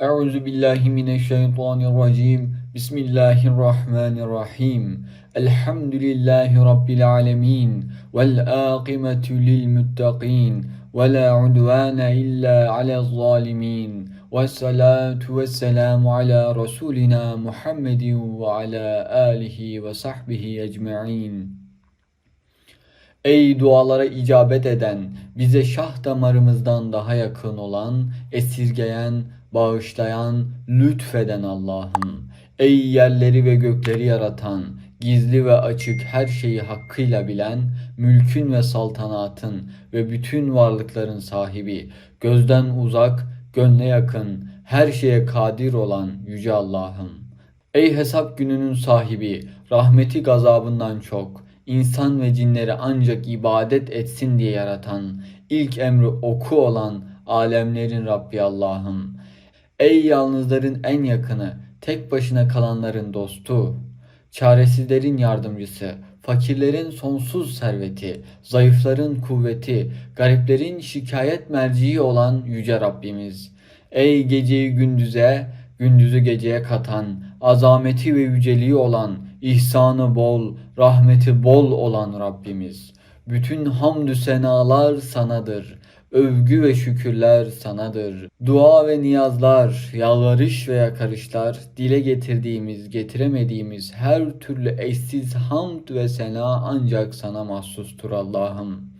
Euzu billahi mineşşeytanirracim. Bismillahirrahmanirrahim. Elhamdülillahi rabbil alamin. Vel akibetu lil muttaqin. Ve la udvane illa alel zalimin. Ve salatu ve selamu ala Resulina Muhammedin ve ala alihi ve sahbihi ecma'in. Ey dualara icabet eden, bize şah damarımızdan daha yakın olan, esirgeyen, bağışlayan, lütfeden Allah'ım. Ey yerleri ve gökleri yaratan, gizli ve açık her şeyi hakkıyla bilen, mülkün ve saltanatın ve bütün varlıkların sahibi, gözden uzak, gönle yakın, her şeye kadir olan Yüce Allah'ım. Ey hesap gününün sahibi, rahmeti gazabından çok, insan ve cinleri ancak ibadet etsin diye yaratan, ilk emri oku olan alemlerin Rabbi Allah'ım. Ey yalnızların en yakını, tek başına kalanların dostu, çaresizlerin yardımcısı, fakirlerin sonsuz serveti, zayıfların kuvveti, gariplerin şikayet merciği olan yüce Rabbimiz. Ey geceyi gündüze, gündüzü geceye katan, azameti ve yüceliği olan, ihsanı bol, rahmeti bol olan Rabbimiz. Bütün hamdü senalar sanadır. Övgü ve şükürler sanadır. Dua ve niyazlar, yalvarış ve yakarışlar, dile getirdiğimiz, getiremediğimiz her türlü eşsiz hamd ve sena ancak sana mahsustur Allah'ım.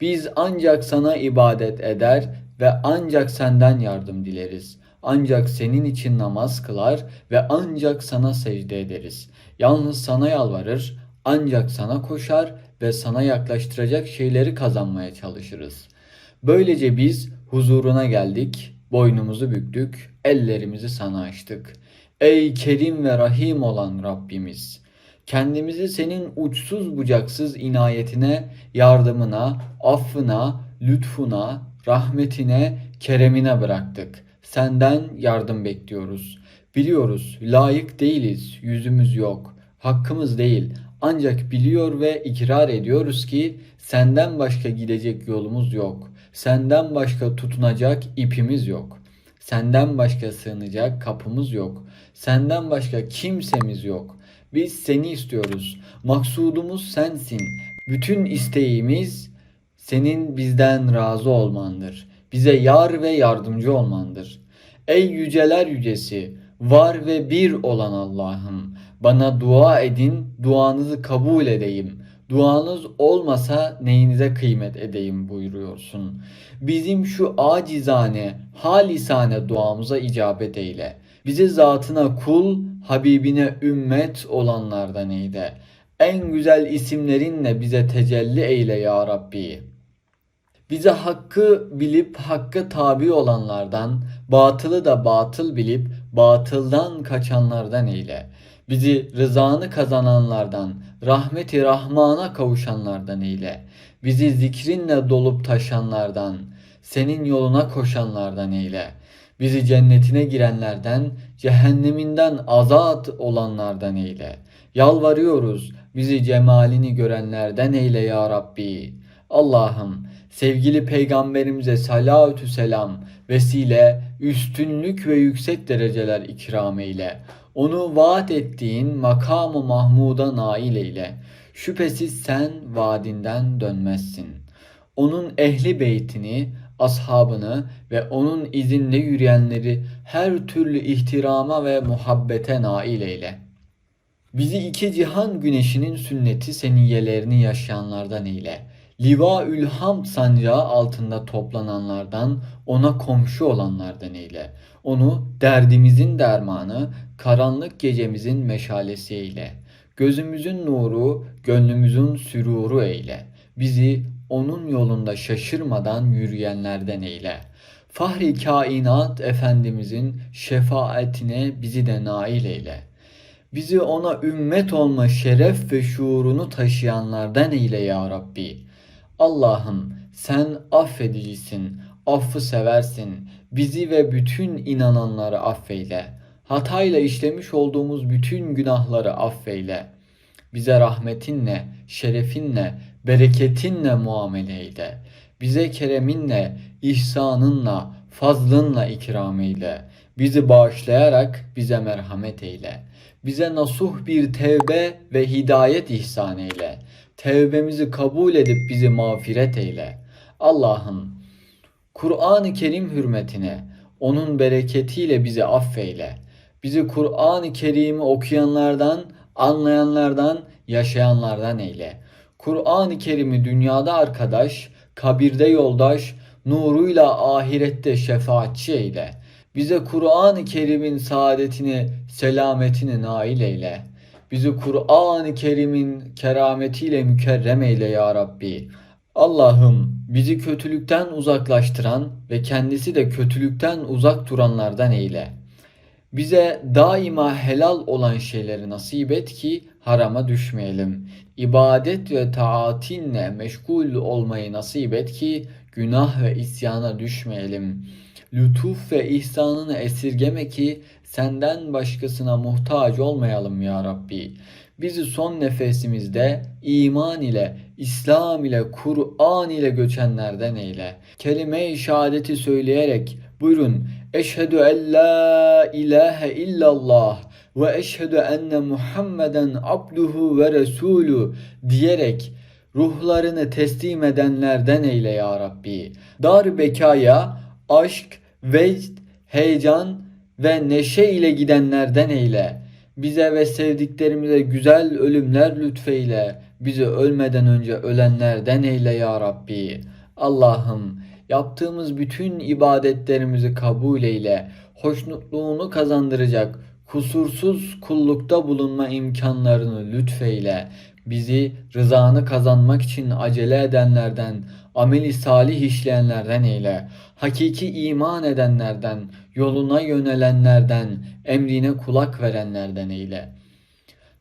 Biz ancak sana ibadet eder ve ancak senden yardım dileriz. Ancak senin için namaz kılar ve ancak sana secde ederiz. Yalnız sana yalvarır, ancak sana koşar ve sana yaklaştıracak şeyleri kazanmaya çalışırız. Böylece biz huzuruna geldik, boynumuzu büktük, ellerimizi sana açtık. Ey kerim ve rahim olan Rabbimiz! Kendimizi senin uçsuz bucaksız inayetine, yardımına, affına, lütfuna, rahmetine, keremine bıraktık. Senden yardım bekliyoruz. Biliyoruz layık değiliz, yüzümüz yok, hakkımız değil. Ancak biliyor ve ikrar ediyoruz ki senden başka gidecek yolumuz yok. Senden başka tutunacak ipimiz yok. Senden başka sığınacak kapımız yok. Senden başka kimsemiz yok. Biz seni istiyoruz. Maksudumuz sensin. Bütün isteğimiz senin bizden razı olmandır. Bize yar ve yardımcı olmandır. Ey yüceler yücesi, var ve bir olan Allah'ım, bana dua edin, duanızı kabul edeyim. Duanız olmasa neyinize kıymet edeyim buyuruyorsun. Bizim şu acizane, halisane duamıza icabet eyle. Bizi zatına kul, Habibine ümmet olanlardan eyle. En güzel isimlerinle bize tecelli eyle ya Rabbi. Bize hakkı bilip hakka tabi olanlardan, batılı da batıl bilip batıldan kaçanlardan eyle. Bizi rızanı kazananlardan, rahmeti rahmana kavuşanlardan eyle. Bizi zikrinle dolup taşanlardan, senin yoluna koşanlardan eyle. Bizi cennetine girenlerden, cehenneminden azat olanlardan eyle. Yalvarıyoruz, bizi cemalini görenlerden eyle ya Rabbi. Allah'ım sevgili peygamberimize salatü selam vesile üstünlük ve yüksek dereceler ikram eyle. Onu vaat ettiğin makamı Mahmud'a nail eyle. Şüphesiz sen vaadinden dönmezsin. Onun ehli beytini, ashabını ve onun izinde yürüyenleri her türlü ihtirama ve muhabbete nail eyle. Bizi iki cihan güneşinin sünneti seniyelerini yaşayanlardan eyle. Livaül Hamd sancağı altında toplananlardan, ona komşu olanlardan eyle. Onu derdimizin dermanı, karanlık gecemizin meşalesi eyle. Gözümüzün nuru, gönlümüzün süruru eyle. Bizi onun yolunda şaşırmadan yürüyenlerden eyle. Fahri kainat Efendimizin şefaatine bizi de nail eyle. Bizi ona ümmet olma şeref ve şuurunu taşıyanlardan eyle ya Rabbi. Allah'ım sen affedicisin, affı seversin. Bizi ve bütün inananları affeyle. Hatayla işlemiş olduğumuz bütün günahları affeyle. Bize rahmetinle, şerefinle, bereketinle muamele eyle. Bize kereminle, ihsanınla, fazlınla ikram eyle. Bizi bağışlayarak bize merhamet eyle. Bize nasuh bir tevbe ve hidayet ihsan eyle. Tevbemizi kabul edip bizi mağfiret eyle. Allah'ım Kur'an-ı Kerim hürmetine, onun bereketiyle bizi affeyle. Bizi Kur'an-ı Kerim'i okuyanlardan, anlayanlardan, yaşayanlardan eyle. Kur'an-ı Kerim'i dünyada arkadaş, kabirde yoldaş, nuruyla ahirette şefaatçi eyle. Bize Kur'an-ı Kerim'in saadetini, selametini nail eyle. Bizi Kur'an-ı Kerim'in kerametiyle mükerrem eyle ya Rabbi. Allah'ım bizi kötülükten uzaklaştıran ve kendisi de kötülükten uzak duranlardan eyle. Bize daima helal olan şeyleri nasip et ki harama düşmeyelim. İbadet ve taatinle meşgul olmayı nasip et ki günah ve isyana düşmeyelim. Lütuf ve ihsanını esirgeme ki senden başkasına muhtaç olmayalım ya Rabbi. Bizi son nefesimizde iman ile, İslam ile, Kur'an ile göçenlerden eyle. Kelime-i şehadeti söyleyerek buyurun Eşhedü en la ilahe illallah ve eşhedü enne Muhammeden abduhu ve resulü diyerek ruhlarını teslim edenlerden eyle ya Rabbi. Dar bekaya aşk, vecd, heyecan ve neşe ile gidenlerden eyle. Bize ve sevdiklerimize güzel ölümler lütfeyle. Bizi ölmeden önce ölenlerden eyle ya Rabbi. Allah'ım yaptığımız bütün ibadetlerimizi kabul eyle. Hoşnutluğunu kazandıracak kusursuz kullukta bulunma imkanlarını lütfeyle. Bizi rızanı kazanmak için acele edenlerden, ameli salih işleyenlerden eyle. Hakiki iman edenlerden, yoluna yönelenlerden, emrine kulak verenlerden eyle.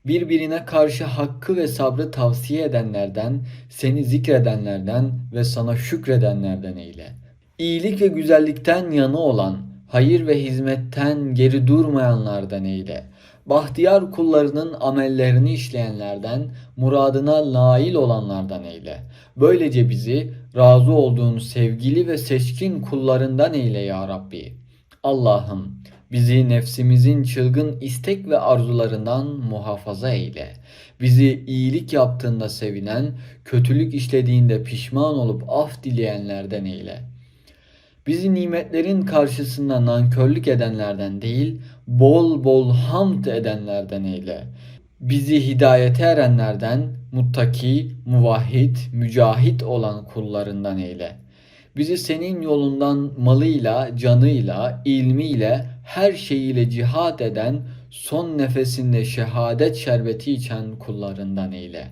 Birbirine karşı hakkı ve sabrı tavsiye edenlerden, seni zikredenlerden ve sana şükredenlerden eyle. İyilik ve güzellikten yanı olan, hayır ve hizmetten geri durmayanlardan eyle. Bahtiyar kullarının amellerini işleyenlerden, muradına nail olanlardan eyle. Böylece bizi razı olduğun sevgili ve seçkin kullarından eyle ya Rabbi. Allah'ım bizi nefsimizin çılgın istek ve arzularından muhafaza eyle. Bizi iyilik yaptığında sevinen, kötülük işlediğinde pişman olup af dileyenlerden eyle. Bizi nimetlerin karşısında nankörlük edenlerden değil, bol bol hamd edenlerden eyle. Bizi hidayete erenlerden, muttaki, muvahhid, mücahit olan kullarından eyle. Bizi senin yolundan malıyla, canıyla, ilmiyle, her şeyiyle cihat eden, son nefesinde şehadet şerbeti içen kullarından eyle.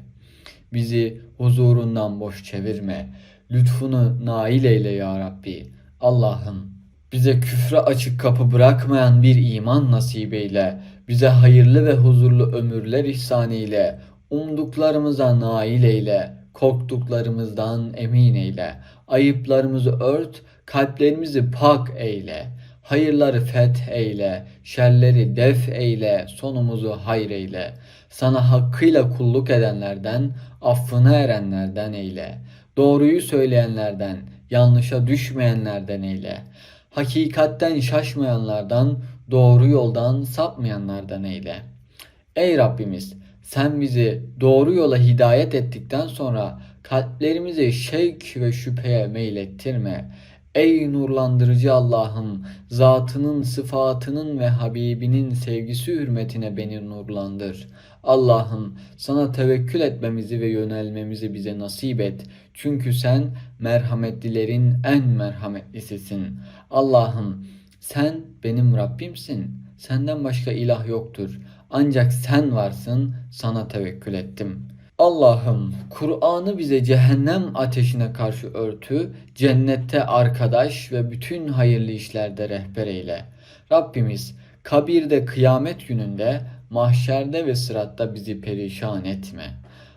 Bizi huzurundan boş çevirme. Lütfunu nail eyle ya Rabbi. Allah'ım bize küfre açık kapı bırakmayan bir iman nasip eyle. Bize hayırlı ve huzurlu ömürler ihsan eyle. Umduklarımıza nail eyle. Korktuklarımızdan emin eyle. Ayıplarımızı ört, kalplerimizi pak eyle. Hayırları feth eyle, şerleri def eyle, sonumuzu hayır eyle. Sana hakkıyla kulluk edenlerden, affına erenlerden eyle. Doğruyu söyleyenlerden, yanlışa düşmeyenlerden eyle. Hakikatten şaşmayanlardan, doğru yoldan sapmayanlardan eyle. Ey Rabbimiz, sen bizi doğru yola hidayet ettikten sonra kalplerimizi şevk ve şüpheye meylettirme. Ey nurlandırıcı Allah'ım, zatının, sıfatının ve Habibinin sevgisi hürmetine beni nurlandır. Allah'ım sana tevekkül etmemizi ve yönelmemizi bize nasip et. Çünkü sen merhametlilerin en merhametlisisin. Allah'ım sen benim Rabbimsin. Senden başka ilah yoktur. Ancak sen varsın, sana tevekkül ettim.'' Allah'ım Kur'an'ı bize cehennem ateşine karşı örtü, cennette arkadaş ve bütün hayırlı işlerde rehber eyle. Rabbimiz kabirde kıyamet gününde, mahşerde ve sıratta bizi perişan etme.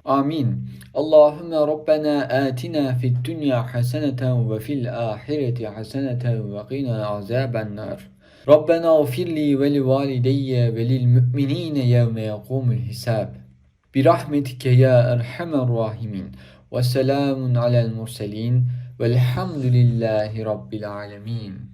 Amin. Allahümme Rabbena atina fid dünya haseneten ve fil ahireti haseneten ve qina azaben nar. ربنا اغفر لي ولوالدي وللمؤمنين يوم يقوم الحساب. برحمتك يا أرحم الراحمين. وسلام على المرسلين. والحمد لله رب العالمين.